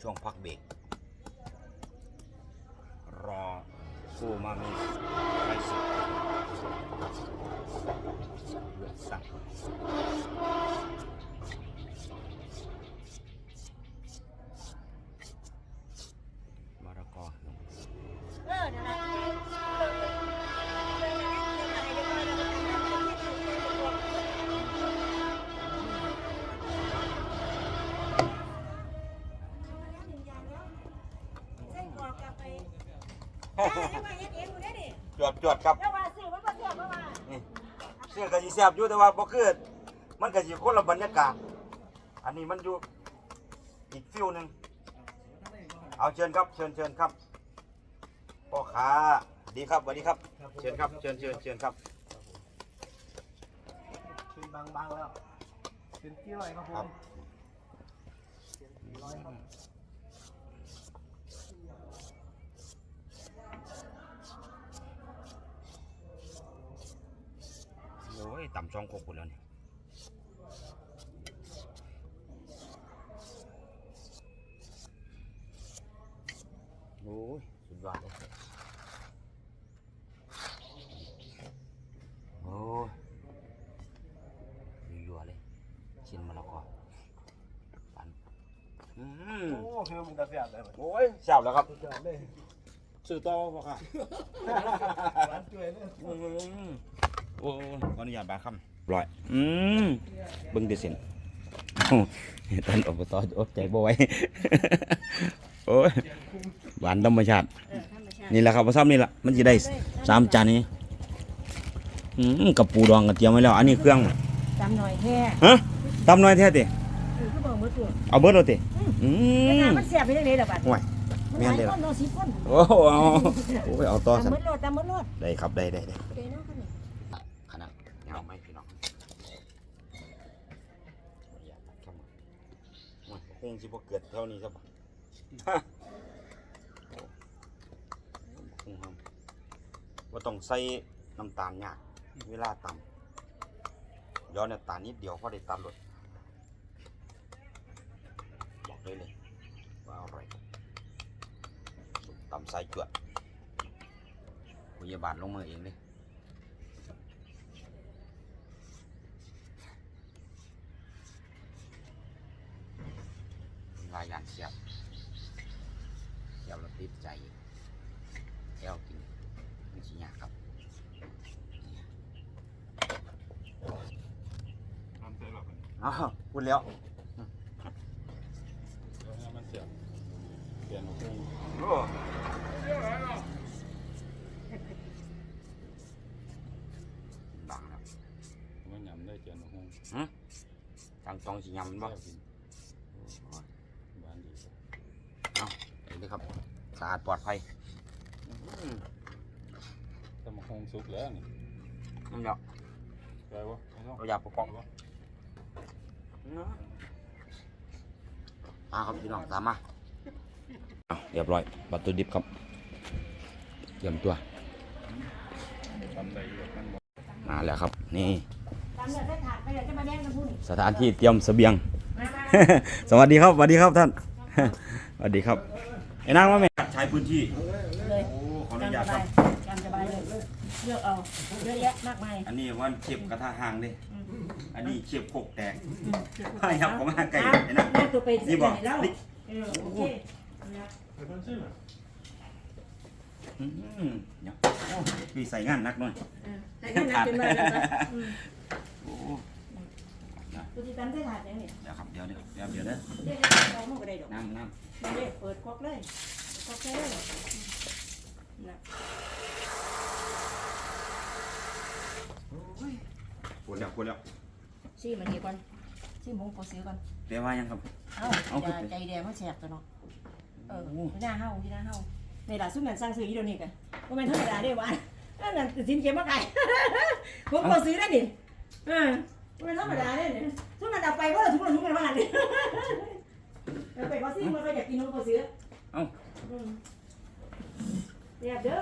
ช่วงพักเบรกรอฟูมามีไรสิเลือดสั่งมะระกอ เออนั่นแหละเส้นกรอกกลับไปได้แล้วมาเฮ็ดเองกูได้ดิ จวดจวดครับแล้วว่าซื้อมันบ่เสียบเพราะว่านี่เสื้อกะสิแซบอยู่แต่ว่าบ่คือมันกะสิคนละบรรยากาศ อันนี้มันอยู่อีกฟิวหนึ่งเอาเชิญครับเชิญเชิญครับพ่อค้าดีครับสวัสดีครับ เชิญครับ เชิญเชิญเชิญครับเป็นบางๆแล้วเป็นที่ไรครับผครับมสี่ร้อยครับ ยต่ำช่องโคกหมดแล้วเนี่ยโอ้ยสุดยอดเลยโอ้ยยั่วๆเลย ชิ้นมะละกอปันอืมโอ้คือมึงตาเสียบเลยมันโอ้ยแซ่บแล้วครับสุดยอดเลยสื่อต่อพ่อค่ะหวานจ่วยเลยอืม โอ้ยขออนุญาตบาคำร้อย อืมเบิ่งเดเซนโอ้ยท่านอบตอดใจบ่ไหวโอ้ยหวานธรรมชาติเออธรรมชาตินี่แหละครับพอซ้ำนี่แหละมันจะได้สามจานนี้อืมกับปูดองกับเตรียมไว้แล้ว อันนี้เครื่องจำหน่อยแค่ฮะตำน้อยแท้ติคือคือบอกมือตัวเอาเบิดเอาติอืแต่มงานมันเสียบไปได้เลยล่ะบัดห่วยมันแม่หนลายเด้อคนเนาะสิคนโอ้โหเอาโอ้ยเอาต่อตามสันมือโลดตามมือโลดได้ครับได้ได้ได้ เด้เนาะคันนี้ ขนาดเงาไหมพี่น้องอยากเข้ามา โอ้ยคงสิบ่เกิดเท่านี้ซะบ่คงครับว่าต้องใส่น้ำตาลยากเวลาตำย้อนน้ำตาลนิดเดียวพอได้ตำรสบอกเลยเลยว่าอร่อยส้มตำใส่จวดพยาบาลลงมือเองเลย ลายยานเสียบเสียบแล้วติดใจแก้วกินมันสิยากครับทำเสร็จแล้วมันอ้าวพูดแล้วแล้วมันเสียบเปลี่ยนหัวเครื่องโอ้บางครับมันยำได้เปลี่ยนหัวเครื่องทางจองสิยำมันบ่แซ่บกินหวานดี เอาเห็ นไหมครับสะอาดปลอดภัยอืมถ้ามันคงสุกแล้วนี่นั่นเนาะไปวะไม่ต้องเราอยากประกอบมาครับพี่น้องตามมาเอาเรียบร้อยวัตถุดิบครับเตรียมตัวทำได้อยู่มันบ่มาแล้วครับ นี่ตามเนื้อใส่ถาดไปเดี๋ยวจะมาแดงกันพุ่นสถานที่เตรียมเสบียงมามาสวัสดีครับสวัสดีครับท่านสวัสดีครับ ไอ้นางว่าแม่ใช้พื้นที่ เลยโอ้ขออนุตามญาสตครับาบยตามสบายเลยเลือกเอาเยอะแยะมากมายอันนี้วันเข็บกระทะห่างเลยอืมอันนี้เข็บโคกแตกอืมให้ครับผมมาไก่เอาไอ้นะเอาตัวไปซื้นี่อบอกให้เรานี่เออโอเคนะอืมเดี๋ยวโอ้มีใส่งานนักหน่อยเออให้กันนะเป็นมาแล้วนะอืมโอ้ ตัวที่ตามใส่ถาดเนี่ยนี่เดี๋ยวครับเดี๋ยวเดี๋ยวเดี๋ยวเดี๋ยวเด้อเรียกเอาหม้อก็ได้ดอกน้ำน้นี่เด้เปิดครกเลยครกเลยนะำปวดแล้วปวดแล้วซีมันดีก่อนซีหมูปอซื้อก่อนเดี๋ยวว่ายังครับ เอ้าเอาอย่าขึ้นไปใจแดงมันแสบตัวเนาะเออที่หน้าเฮาที่หน้าเฮาในด่าซุ่มนั่นสร้างซื้ออีเดี๋ยวนี้กันว่ามันธรรมดาเด้อวะนั่นน่ะสินเกมมาไก่ผมปอซื้อได้ดิเออว่า มันธรรมดาเด้อเนี่ยซุ่มนั่นเอาไปเพราะเราทุกคนทุกคนว่าดิเอาไปเพราะซีมันก็อยากกินนมปอซื้อเอ้าอืมเรียบเด้อ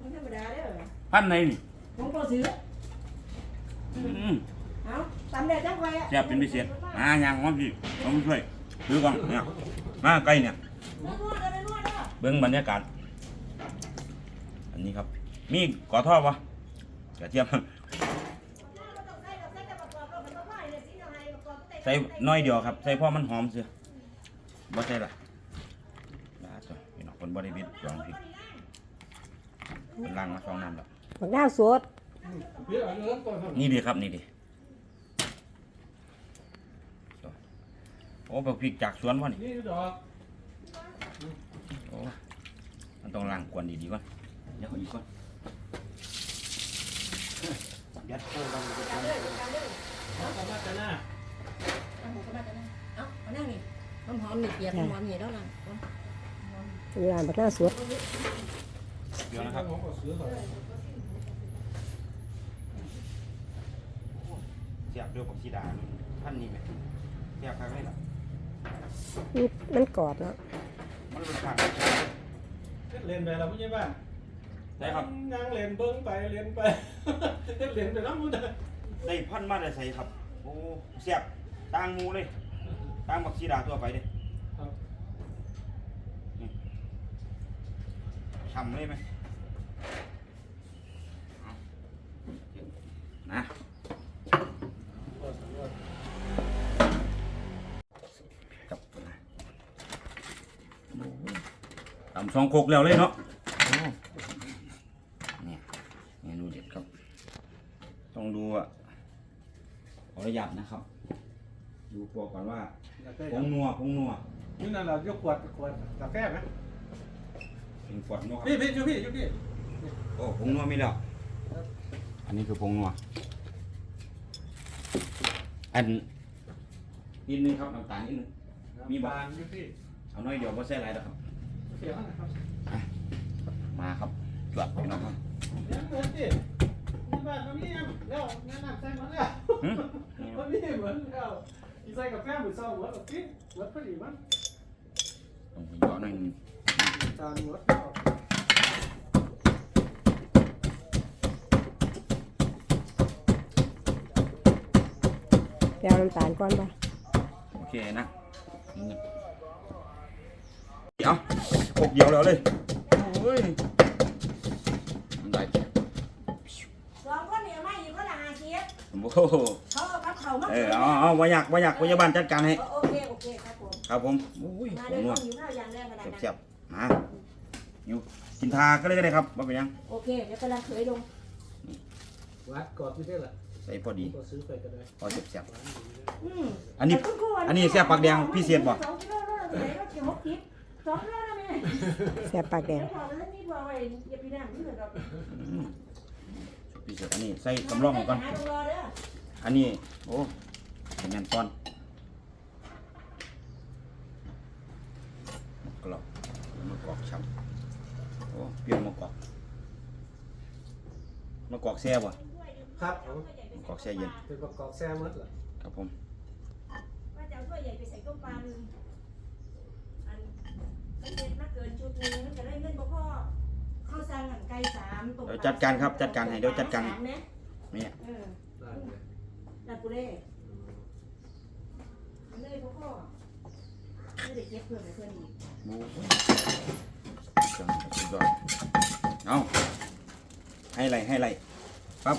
มันธรรมดาเด้อพันไหนนี่ผมปอซื้ออืมเอาตำแดดจังไว้อะแซ่บเป็นพิเศษมายังมาพี่ต้องช่วยถือก่อนเนี่ยมาไก่เนี่ยนวดเด้อนวดเด้อเบิ้งบรรยากาศ อันนี้ครับ มีกอท่อปะกระเทียม ส่น้อยเดียวครับ ใส่พ่อมันหอมเสียบ่ใช่ละลาตัวพี่น้องคนบริบิดลองพริกเป็นล่างมาสองน้ำแล้วบักหน้าวสดเดี๋ยวเอาเนื้อก่อนครับนี่ดีครับนี่ดีโอ้บักพริกจากสวนวะนี่นี่ดอกโอ้มันต้องล้างกวนดีๆก่อนเดี๋ยวเอาอีกก่อนยัดเข้ากัน เอากลับมากันหน้าเอาเอานั่งนี่หอมหอมๆนี่เปียกหอมๆนี่แล้วล่ะเวลาบักหน้าสวดเดี๋ยวนะครับผมก็ซื้อก่อนเสียบด้วยผักชีดาท่านนี่ไหมเสียบครั้งนี้ล่ะมันกรอบเนาะมันเป็นผักเล่นไปแล้วพี่ใช่ป่ะได้ครับนั่งเล่นเบิ้งไปเล่นไปเล่นไปน้ำมันได้พันมาได้ใส่ครับโอ้เสียบ ต่างหมูเลยต่างผักชีดาทั่วไปเลยทำเลยไหมเอานะจับนะโอ้โหตำสองโคกแล้วเลยเนาะโอ้เนี่ยเมนูเด็ดครับ ต้องดูอะขออนุญาตนะครับ ดูตัวก่อนว่าผงนัวผงนัวนี่นั่นเรายกขวดขวดกาแฟไหมเป็นขวดนัวครับพี่พี่ชูพี่ชูพี่โอ้ผงนัวมีแล้วอันนี้คือผงนัวอันนิดนึงครับน้ำตาลนิดนึงมีบ้างชูพี่เอาน้อยเดียวก็ใส่หลายแล้วครับเขียวนะครับ มาครับจวดพี่น้องครับ ยังเหมือนดิที่บ้านมันนี่ยังแล้วแนะนำใส่หมดแล้ว หึ มันนี่เหมือนแล้วอี ใส่กาแฟเหมือนเศร้าเหมือนแบบกินเหมือนพอดีมันต้องไปเยอะหน่อยหนึงจานหมดแล้วแก้วน้ำตาลก้อนป่ะโอเคนะนี่เดี๋ยวโคกเดียวแล้วเลยโอ้ยน้ำลายแตกสองคนเนี่ยไม่อยู่ก็ละหาเชียบโอ้โห เขาเอากับเขามาเออเอาเอาบ่อยากบ่อยากพยาบาลจัดการให้ โอเคโอเคครับผมครับผมอุ้ยมาผได้งนัวต้องอยู่ข้าวอย่างแรกขนาดนั้นเสียบๆมาอยู่กินทาก็เลยก็ได้ครับว่าเป็นหยัง โอเคเดี๋ยวกำลังเขยลงวัดกรอบที่ได้ละใส่พอดีก็ซื้อไปก็ได้พอเสียบอืมอันนี้แต่คุณครูอันนี้แซ่บปากแดงพิเศษบ่ สองกิโลแล้วเราจะได้รถเกี่ยวหกสิบสองกิโลแล้วแม่แซ่บปากแดง เดี๋ยวบอกเลยนี่บอกไว้อย่าไปนั่งนี่เหมือนกับ อืมพิเศษอันนี้ใส่สำรองก่อน หาตรงรอเด้อ อันนี้ โอ้เป็นงานก้อนมะกรอกมะกรอกช้ำโอ้เปรี้ยวมะกรอกมะกรอกแซ่บบ่ครับมะกรอกแซ่เย็นเป็นประกอบแซ่มดเหรอครับผมว่าจะเอาถ้วยใหญ่ไปใส่ต้มปลาหนึ่งอันมันเด็ดมากเกินชุดหนึงมันจะได้เงินบ่พ่อข้าวสารหนังไก่สามต้มปลาเดี๋ยวจัดการครับจัดการให้เดี๋ยวจัดการให้สามนะนี่เออ ได้เลย ลาปุเล่เลยพ่อพ่อไม่ได้เก็บเพื่อนให้เพื่อนอีกโอ้ยจังสุดยอดเอาให้ไรให้ไรปั๊บ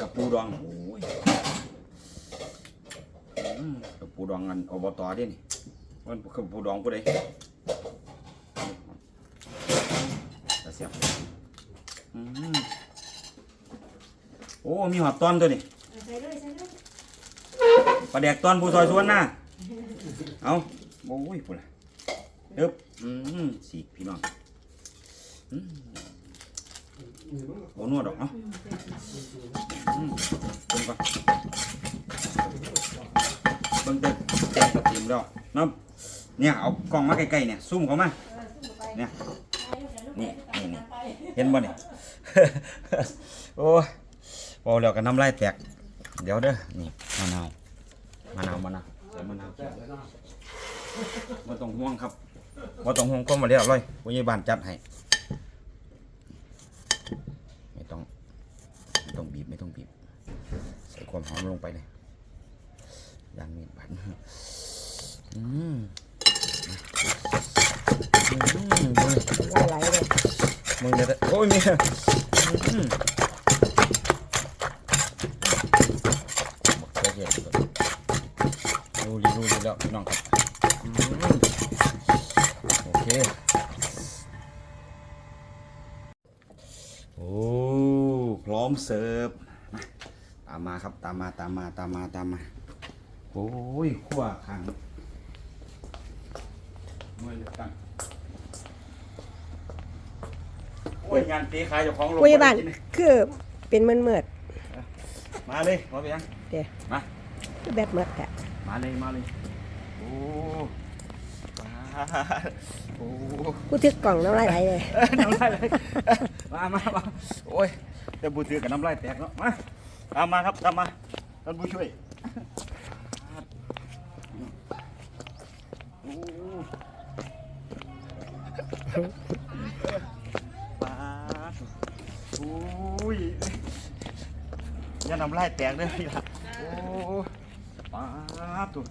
กับปูดองโอ้ยกับปูดองอันอบตเด้นี่มันคือปูดองผู้ใดแต่เสียบโอ้มีหับตอนตัวนี่ ปลาแดกตอนผู้ซอยสวนน้าเอาโอ้ยพูดละเอ๊บอืมสีพี่น้องอืมโอ้นวดดอกเนาะอืมเบิ่งก่อนเบิ่งเต็มเต็มกระติมแล้วเนาะเนี่ยเอากล้องมาใกล้ๆเนี่ยซูมเข้ามาเออซุ่มเข้าไปเนี่ยไปเดี๋ยวลูกนี่นี่เห็นบ่เนี่ยโอ้ยพอแล้วก็น้ำลายแตก เดี๋ยวเด้อนี่มะนาว มะนาวมะนาวใส่มะนาวว่าต้องห่วงครับว่าต้องห่วงก็มาเรียบร้อยวิญญาณจัดให้ไม่ต้องไม่ต้องบีบไม่ต้องบีบ ใส่ความหอมลงไปเลยยันมีดบันอืมอืมมึงไหลเลยมึงเดี๋ยโอ้ยเมียามมาครับตามมาตามมาตามมาตามมาโอ้ยขั้วขังมวยเลือกตั้งโอ้ยงานตีขายเจ้าของโรงปุยบ้านกิเลยคือเป็นมืดมืดมาเลยมาไปยังๆเดี๋ยวมาคือแบบมืดแท้มาเลยมาเลยโอ้ปาดโอ้กูทึกกล่องน้ำลายไหลเลยเอ้ยน้ำลายเลยมามามาโอ้ยแต่บูถือกับน้ำลายแตกเนาะมา ตามมาครับตามมาท่านผู้ช่วยโอ้ปาดโอ้ยอย่าน้ำลายแตกเลยพี่ละโอ้ปาดตัว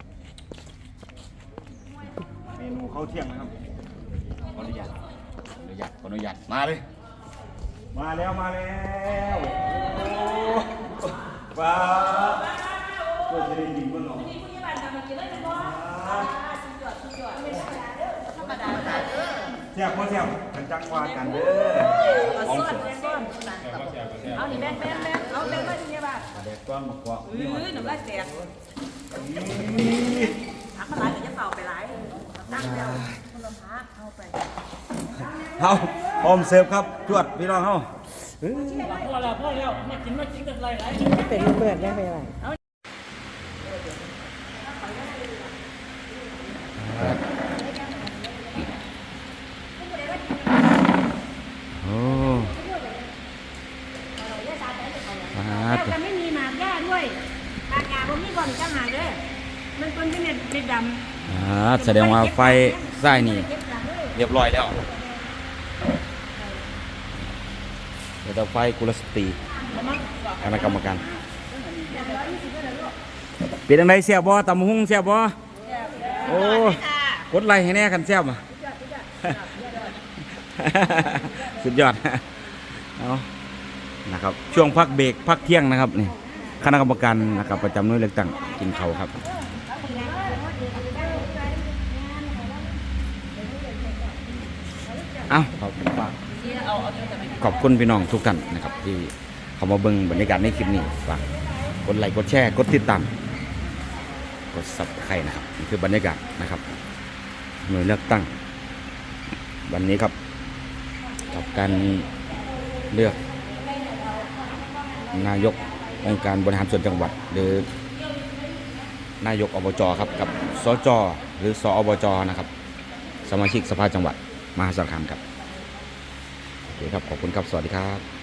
เมนูข้าวเที่ยงนะครับขออนุญาตขออนุญาตขออนุญาตมาเลย มาแล้วมาแล้วโอ้ ป้าเพื่อจะได้ยินเมื่อหนอแซ่บพ่อแซ่บกันจังว่ากันเด้อของเสียเอาหนีแม่นแม่นแม่นเอาแม่นมาที่นี่บ้านมาแดกก้อนมากกว่าเอ้ยน้ำลายแตกพักมาหลายแต่จะเป่าไปหลายนั่งแล้วคนละพักเข้าไปเอาพร้อมเสิร์ฟครับจวดพี่น้องเฮา พ่อแล้วพ่อแล้วมากินมากินกันไรไรเป็นมืดมืดได้ไปบ้านโอ้ปาแล้วดจะไม่มีหมากหญ้าด้วยหมากหญ้าผมมีบ่อนจังหาเด้อมันเป็นเป็นเด็ดดำอ่าแสดงว่าไฟใต้นี่ เรียบร้อยแล้ว เดี๋ยวเราไฟกุลสตรีคณะกรรมการเป็นยังไงเสียบบ่ตำบักหุ่งเสียบบ่โอ้กดไลค์ให้แน่กันเสียบอะสุดยอดเอานะครับช่วงพักเบรกพักเที่ยงนะครับนี่คณะกรรมการนะครับประจำหน่วยเลือกตั้งกินเขาวครับเอ้าขอบคุณมาก ขอบคุณพี่น้องทุกท่านนะครับ ที่เข้ามาเบิ่งบรรยากาศในคลิปนี้ฝากกดไลค์กดแชร์กดติดตามกดซับไครนะครับนี่คือบรรยากาศนะครับหน่วยเลือกตั้ง วันนี้ครับกับการเลือก นายกองค์การบริหารส่วนจังหวัด หรือนายกอบจครับกับสจหรือสอบจนะครับ สมาชิกสภาจังหวัดมหาสารคามครับ เคครับ ขอบคุณครับ สวัสดีครับ